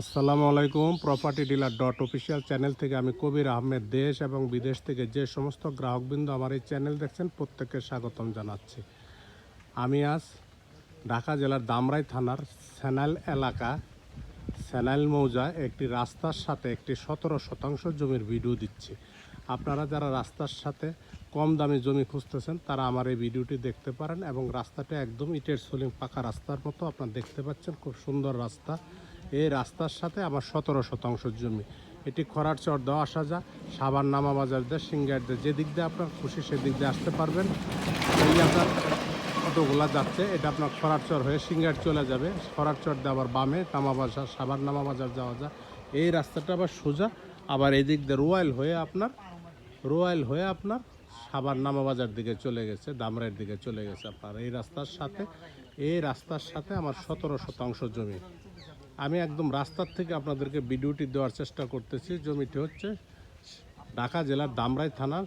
আসসালামু আলাইকুম property dealer dot official channel থেকে আমি কবির আহমেদ। দেশ এবং বিদেশ থেকে যে সমস্ত গ্রাহকবৃন্দ আমার এই চ্যানেল দেখছেন, প্রত্যেককে স্বাগতম জানাচ্ছি। আমি আজ ঢাকা জেলার দামরাই থানার সেনাল এলাকা সেনাল মৌজা একটি রাস্তার সাথে একটি সতেরো শতাংশ জমির ভিডিও দিচ্ছি। আপনারা যারা রাস্তার সাথে কম দামে জমি খুঁজতেছেন, তারা আমার এই ভিডিওটি দেখতে পারেন এবং রাস্তাটা একদম ইটের সোলিং পাকা রাস্তার মতো আপনারা দেখতে পাচ্ছেন, খুব সুন্দর রাস্তা। এই রাস্তার সাথে আমার সতেরো শতাংশ জমি। এটি খরার চর দেওয়া আসা যা সাবান নামা বাজার দিয়ে, সিঙ্গার দিয়ে যে দিক দিয়ে আপনার খুশি সেদিক দিয়ে আসতে পারবেন। এই আপনার অটোগুলা যাচ্ছে, এটা আপনার খরার চর হয়ে সিঙ্গার চলে যাবে। খরার চর দিয়ে আবার বামে নামা বাজার সাবান নামা বাজার যাওয়া যায় এই রাস্তাটা আবার সোজা, আবার এই দিক দিয়ে রোয়াল হয়ে আপনার রোয়াল হয়ে আপনার সাবার নামাবাজার দিকে চলে গেছে, দামরাইয়ের দিকে চলে গেছে আপনার। এই রাস্তার সাথে, এই রাস্তার সাথে আমার সতেরো শতাংশ জমি। আমি একদম রাস্তার থেকে আপনাদেরকে ভিডিওটি দেওয়ার চেষ্টা করতেছি। জমিটি হচ্ছে ঢাকা জেলার দামরাই থানার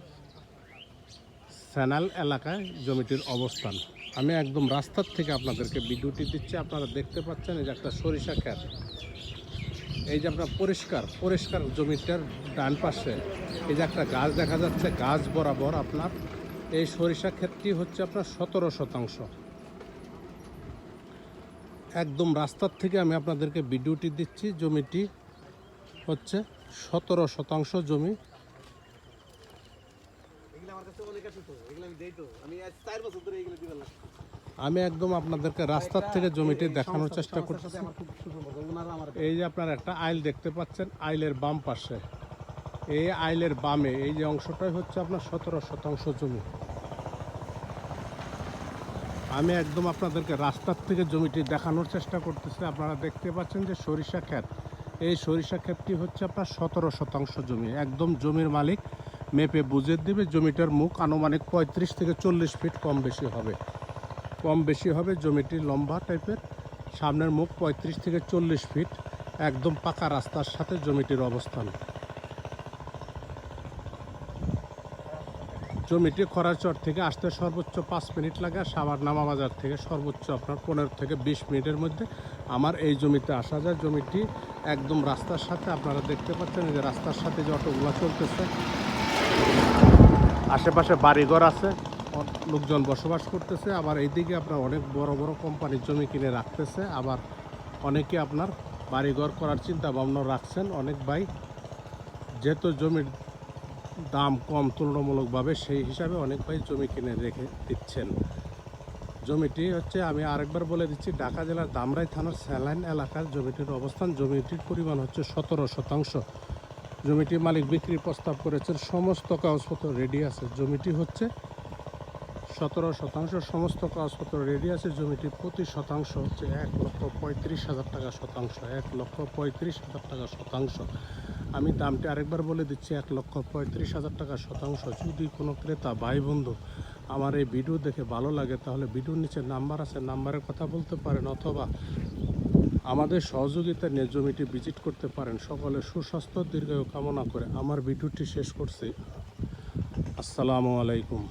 স্যানাল এলাকায় জমিটির অবস্থান। আমি একদম রাস্তার থেকে আপনাদেরকে ভিডিওটি দিচ্ছি, আপনারা দেখতে পাচ্ছেন এই যে একটা সরিষা ক্ষেত। এই যে আপনার পরিষ্কার পরিষ্কার জমিটার ডান পাশে এই যে একটা গাছ দেখা যাচ্ছে, গাছ বরাবর আপনার এই সরিষা ক্ষেতটি হচ্ছে আপনার সতেরো শতাংশ। একদম রাস্তার থেকে আমি আপনাদেরকে ভিডিওটি দিচ্ছি। জমিটি হচ্ছে সতেরো শতাংশ জমি। আমি একদম আপনাদেরকে রাস্তার থেকে জমিটি দেখানোর চেষ্টা করছি এই যে আপনার একটা আইল দেখতে পাচ্ছেন আইলের বাম পাশে। এই আইলের বামে এই যে অংশটাই হচ্ছে আপনার সতেরো শতাংশ জমি। আমি একদম আপনাদেরকে রাস্তার থেকে জমিটি দেখানোর চেষ্টা করতেছি। আপনারা দেখতে পাচ্ছেন যে সরিষা ক্ষেত। এই সরিষা ক্ষেতটি হচ্ছে আপনার সতেরো শতাংশ জমি। একদম জমির মালিক মেপে বুঝে দিবে জমিটার মুখ আনুমানিক পঁয়ত্রিশ থেকে চল্লিশ ফিট কম বেশি হবে। কম বেশি হবে জমিটি লম্বা টাইপের। সামনের মুখ পঁয়ত্রিশ থেকে চল্লিশ ফিট। একদম পাকা রাস্তার সাথে জমিটির অবস্থান। জমিটি খরার খরাচর থেকে আসতে সর্বোচ্চ পাঁচ মিনিট লাগে সাবার নামা বাজার থেকে সর্বোচ্চ আপনার পনেরো থেকে বিশ মিনিটের মধ্যে আমার এই জমিতে আসা যায়। জমিটি একদম রাস্তার সাথে, আপনারা দেখতে পাচ্ছেন যে রাস্তার সাথে যে অটোগুলো চলতেছে। আশেপাশে বাড়িঘর আছে লোকজন বসবাস করতেছে। আবার এইদিকে আপনার অনেক বড় বড় কোম্পানির জমি কিনে রাখতেছে। আবার অনেকে আপনার বাড়িঘর করার চিন্তা ভাবনা রাখছেন। অনেক ভাই যেহেতু জমির দাম কম তুলনামূলকভাবে সেই হিসাবে অনেক ভাই জমি কিনে রেখে দিচ্ছেন। জমিটি হচ্ছে আমি আরেকবার বলে দিচ্ছি, ঢাকা জেলার দামরাই থানার স্যালাইন এলাকার জমিটির অবস্থান। জমিটির পরিমাণ হচ্ছে সতেরো শতাংশ। জমিটি মালিক বিক্রির প্রস্তাব করেছেন, সমস্ত কাগজপত্র রেডি আছে। জমিটি হচ্ছে সতেরো শতাংশ, সমস্ত কাগজপত্র রেডি আছে। জমিটি প্রতি শতাংশ হচ্ছে এক লক্ষ পঁয়ত্রিশ হাজার টাকা শতাংশ, এক লক্ষ পঁয়ত্রিশ হাজার টাকা শতাংশ। আমি দামটি আরেকবার বলে দিচ্ছি, এক লক্ষ পঁয়ত্রিশ হাজার টাকা শতাংশ। যদি কোনো ক্রেতা, ভাই, বন্ধু আমার এই ভিডিও দেখে ভালো লাগে, তাহলে ভিডিওর নিচে নাম্বার আছে, নাম্বারে কথা বলতে পারেন অথবা আমাদের সহযোগিতা নিয়ে জমিটি ভিজিট করতে পারেন। সকলে সুস্বাস্থ্য, দীর্ঘায়ু কামনা করে আমার ভিডিওটি শেষ করছি। আসসালামু আলাইকুম।